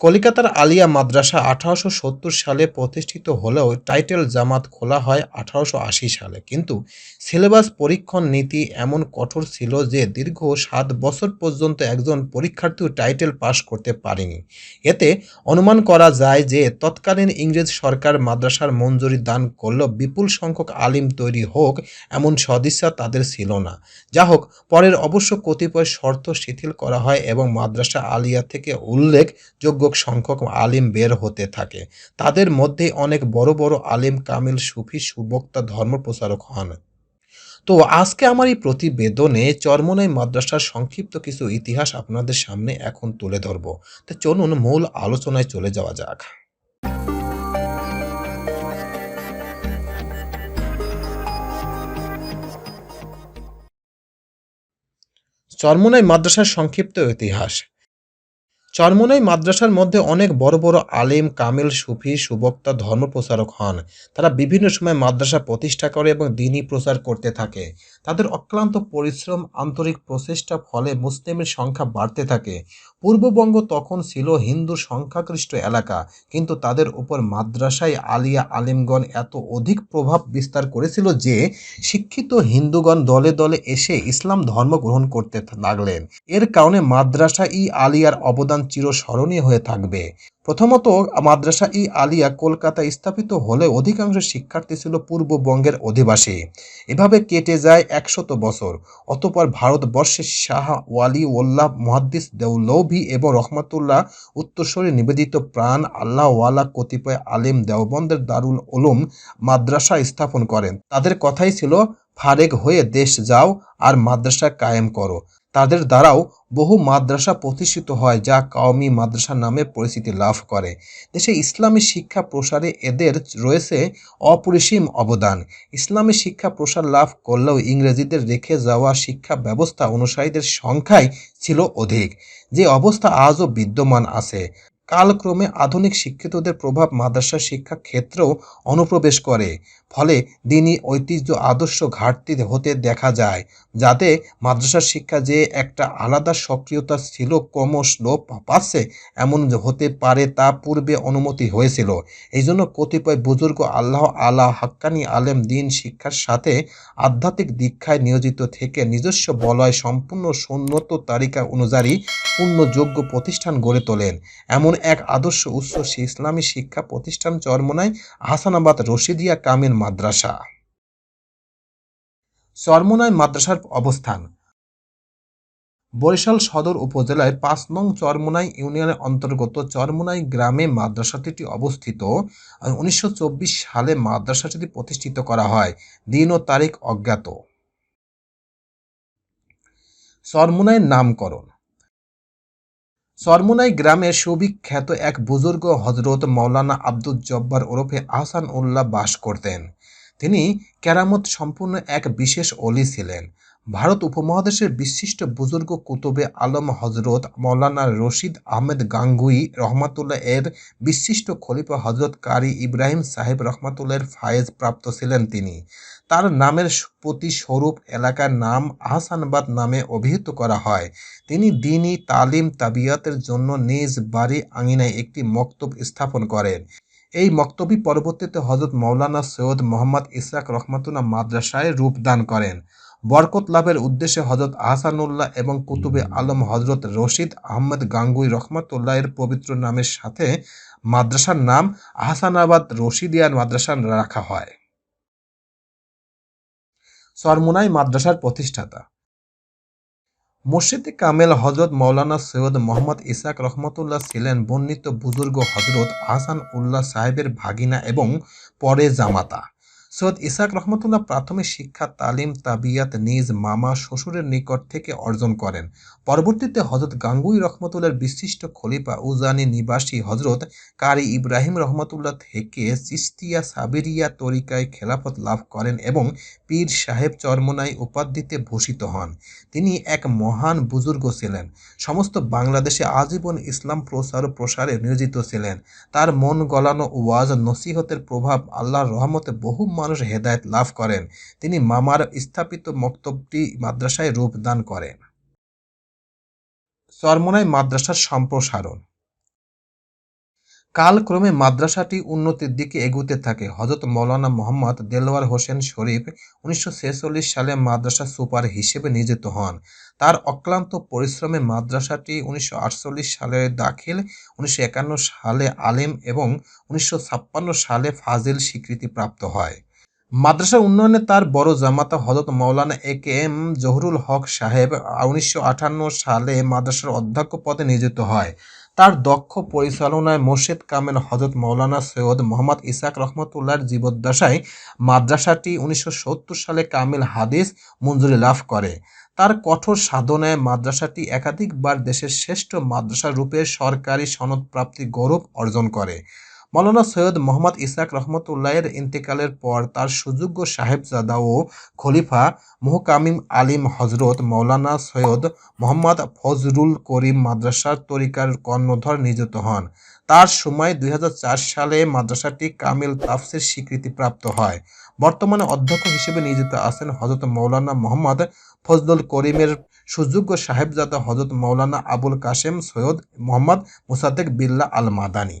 কলিকাতার আলিয়া মাদ্রাসা আঠারোশো সত্তর সালে প্রতিষ্ঠিত হলেও টাইটেল জামাত খোলা হয় আঠারোশো আশি সালে। কিন্তু সিলেবাস পরীক্ষণ নীতি এমন কঠোর ছিল যে দীর্ঘ সাত বছর পর্যন্ত একজন পরীক্ষার্থীও টাইটেল পাশ করতে পারেনি। এতে অনুমান করা যায় যে তৎকালীন ইংরেজ সরকার মাদ্রাসার মঞ্জুরি দান করলেও বিপুল সংখ্যক আলিম তৈরি হোক এমন সদিচ্ছা তাদের ছিল না। যা হোক পরের অবশ্য কতিপয় শর্ত শিথিল করা হয় এবং মাদ্রাসা আলিয়া থেকে উল্লেখযোগ্য সংখ্যক আলিম বের হতে থাকে। তাদের মধ্যে অনেক বড় বড় আলিম কামিল সুফি সুবক্তা ধর্ম প্রচারক হন। তো আজকে আমার এই প্রতিবেদনে চরমনাই মাদ্রাসার সংক্ষিপ্ত কিছু ইতিহাস আপনাদের সামনে এখন তুলে ধরব। তো চলুন মূল আলোচনায় চলে যাওয়া যাক। চরমনাই মাদ্রাসার সংক্ষিপ্ত ইতিহাস। চরমনাই মাদ্রাসার মধ্যে অনেক বড় বড় আলেম, কামিল, সুফি, সুবক্তা ধর্ম প্রচারক হন। তারা বিভিন্ন সময় মাদ্রাসা প্রতিষ্ঠা করে এবং দিনই প্রচার করতে থাকে। তাদের অক্লান্ত পরিশ্রম, আন্তরিক প্রচেষ্টা ফলে মুসলিমের সংখ্যা বাড়তে থাকে। পূর্ববঙ্গ তখন ছিল হিন্দু সংখ্যাগরিষ্ঠ এলাকা, কিন্তু তাদের উপর মাদ্রাসায় আলিয়া আলিমগণ এত অধিক প্রভাব বিস্তার করেছিল যে শিক্ষিত হিন্দুগণ দলে দলে এসে ইসলাম ধর্ম গ্রহণ করতে লাগলেন এর কারণে মাদ্রাসা ই আলিয়ার অবদান চিরস্মরণীয় হয়ে থাকবে। প্রথমত, মাদ্রাসা ই আলিয়া কলকাতায় স্থাপিত হলে অধিকাংশ শিক্ষার্থী ছিল পূর্ববঙ্গের অধিবাসী। এভাবে কেটে যায় একশত বছর। অতপর ভারতবর্ষের শাহ ওয়ালি ওল্লাহ মহাদ্দিস দেউলভি এবং রহমতুল্লাহ উত্তরস্বরে নিবেদিত প্রাণ আল্লাহওয়ালা কতিপয় আলিম দেওবন্দের দারুল উলুম মাদ্রাসা স্থাপন করেন। তাদের কথাই ছিল ফারেক হয়ে দেশ যাও আর মাদ্রাসা কায়েম করো। তাদের দ্বারাও বহু মাদ্রাসা প্রতিষ্ঠিত হয়, যা কাওমি মাদ্রাসা নামে পরিচিতি লাভ করে। দেশে ইসলামী শিক্ষা প্রসারে এদের রয়েছে অপরিসীম অবদান। ইসলামী শিক্ষা প্রসার লাভ করলেও ইংরেজিদের রেখে যাওয়া শিক্ষা ব্যবস্থা অনুসারীদের সংখ্যাই ছিল অধিক। যে অবস্থা আজও বিদ্যমান আছে। কালক্রমে আধুনিক শিক্ষিতদের প্রভাব মাদ্রাসা শিক্ষা ক্ষেত্রেও অনুপ্রবেশ করে। ফলে দিনই ঐতিহ্য আদর্শ ঘাটতি হতে দেখা যায়, যাতে মাদ্রাসা শিক্ষা যে একটা আলাদা সক্রিয়তা ছিল ক্রমশ লোপ পাচ্ছে এমন হতে পারে তা পূর্বে অনুমতি হয়েছিল। এই জন্য কতিপয় বুজুর্গ আল্লাহ আলা হাক্কানি আলেম দিন শিক্ষার সাথে আধ্যাত্মিক দীক্ষায় নিয়োজিত থেকে নিজস্ব বলয় সম্পূর্ণ সন্ন্যত তালিকা অনুযায়ী পূর্ণযোগ্য প্রতিষ্ঠান গড়ে তোলেন। এমন এক আদর্শ উৎস ইসলামী শিক্ষা প্রতিষ্ঠান চরমনায় হাসানাবাদ রশিদিয়া কামিল মাদ্রাসা। চরমনায় মাদ্রাসার অবস্থান। বরিশাল সদর উপজেলায় পাঁচ নং চরমোনাই ইউনিয়নের অন্তর্গত চরমোনাই গ্রামে মাদ্রাসাটি অবস্থিত। উনিশশো চব্বিশ সালে মাদ্রাসাটি প্রতিষ্ঠিত করা হয়। দিন ও তারিখ অজ্ঞাত। চরমোনাইয়ের নামকরণ। চরমোনাই গ্রামের সুবিখ্যাত এক বুজুর্গ হজরত মৌলানা আব্দুল জব্বার ওরফে আহসান উল্লাহ বাস করতেন। তিনি কেরামত সম্পূর্ণ এক বিশেষ অলি ছিলেন। ভারত উপমহাদেশের বিশিষ্ট বুজুর্গ কুতুবে আলম হজরত মৌলানা রশিদ আহমেদ গাঙ্গুই রহমাতুল্লাহ এর বিশিষ্ট খলিফা হজরত কারি ইব্রাহিম সাহেব রহমাতুল্লাহ এর ফায়েজ প্রাপ্ত ছিলেন তিনি। তার নামের প্রতিস্বরূপ এলাকার নাম আহসানবাদ নামে অভিহিত করা হয়। তিনি দিনী তালিম তাবিয়াতের জন্য নিজ বাড়ি আঙিনায় একটি মক্তব স্থাপন করেন। এই মক্তবি পরবর্তীতে হজরত মৌলানা সৈয়দ মোহাম্মদ ইসরাক রহমাতুল্লাহ মাদ্রাসায় রূপদান করেন। বরকত লাভের উদ্দেশ্যে হজরত আহসানুল্লাহ এবং কুতুবে আলম হজরত রশিদ আহমদ গাঙ্গুই রহমতুল্লাহ এর পবিত্র নামের সাথে মাদ্রাসার নাম আহসানাবাদ রশিদিয়ার মাদ্রাসা রাখা হয়। সরমুনাই মাদ্রাসার প্রতিষ্ঠাতা। মসজিদে কামেল হজরত মৌলানা সৈয়দ মোহাম্মদ ইসাক রহমতুল্লাহ ছিলেন বর্ণিত বুজুর্গ হজরত আহসান উল্লাহ সাহেবের ভাগিনা এবং পরে জামাতা। সৈয়দ ইসাক রহমতুল্লাহ প্রাথমিক শিক্ষা, তালিম, তাবিয়াত নিজ মামা শ্বশুরের নিকট থেকে অর্জন করেন। পরবর্তীতে হজরত গাঙ্গুই রহমতুল্লাহর বিশিষ্ট খলিফা উজানি নিবাসী হজরত কারি ইব্রাহিম রহমতুল্লাহ থেকে চিস্তিয়া সাবিরিয়া তরিকায় খেলাফত লাভ করেন এবং পীর সাহেব চরমনাই উপাধিতে ভূষিত হন। তিনি এক মহান বুজুর্গ ছিলেন। সমস্ত বাংলাদেশে আজীবন ইসলাম প্রসার ও প্রসারে নিয়োজিত ছিলেন। তার মন গলানো ওয়াজ, নসিহতের প্রভাব, আল্লাহর রহমতে বহু মানুষ হেদায়ত লাভ করেন। তিনি মামার স্থাপিত মক্তবটি মাদ্রাসায় রূপদান করেন। চরমনাই মাদ্রাসার সম্প্রসারণ। কালক্রমে মাদ্রাসাটি উন্নতির দিকে এগুতে থাকে। হজরত মৌলানা মোহাম্মদ দেলোয়ার হোসেন শরীফ উনিশশো ছেচল্লিশ সালে মাদ্রাসা সুপার হিসেবে নিযুক্ত হন। তার অক্লান্ত পরিশ্রমে মাদ্রাসাটি উনিশশো আটচল্লিশ সালে দাখিল, উনিশশো একান্ন সালে আলেম এবং উনিশশো ছাপ্পান্ন সালে ফাজিল স্বীকৃতি প্রাপ্ত হয়। মাদ্রাসা উন্নয়নে তার বড় জামাতা হজরত মৌলানা এ কে এম জহুরুল হক সাহেব উনিশশো আটান্ন সালে মাদ্রাসার অধ্যক্ষ পদে নিযুক্ত হয়। তার দক্ষ পরিচালনায় মোর্শেদ কামেল হজরত মৌলানা সৈয়দ মোহাম্মদ ইসাক রহমতুল্লাহর জীবদ্দশায় মাদ্রাসাটি উনিশশো সত্তর সালে কামিল হাদিস মঞ্জুরি লাভ করে। তার কঠোর সাধনায় মাদ্রাসাটি একাধিকবার দেশের শ্রেষ্ঠ মাদ্রাসা রূপে সরকারি সনদ প্রাপ্তি গৌরব অর্জন করে। মৌলানা সৈয়দ মোহাম্মদ ইসাক রহমতুল্লাহের ইন্তেকালের পর তার সুযোগ্য সাহেবজাদা ও খলিফা মুহকামিম আলিম হজরত মৌলানা সৈয়দ মোহাম্মদ ফজরুল করিম মাদ্রাসার তরিকার কর্ণধর নিযুক্ত হন। তার সময় দুই হাজার চার সালে মাদ্রাসাটি কামিল তাফসির স্বীকৃতি প্রাপ্ত হয়। বর্তমানে অধ্যক্ষ হিসেবে নিযুক্ত আছেন হজরত মৌলানা মোহাম্মদ ফজলুল করিমের সুযোগ্য সাহেবজাদা হজরত মৌলানা আবুল কাশেম সৈয়দ মোহাম্মদ মুসাদ্দেক বিল্লা আল মাদানী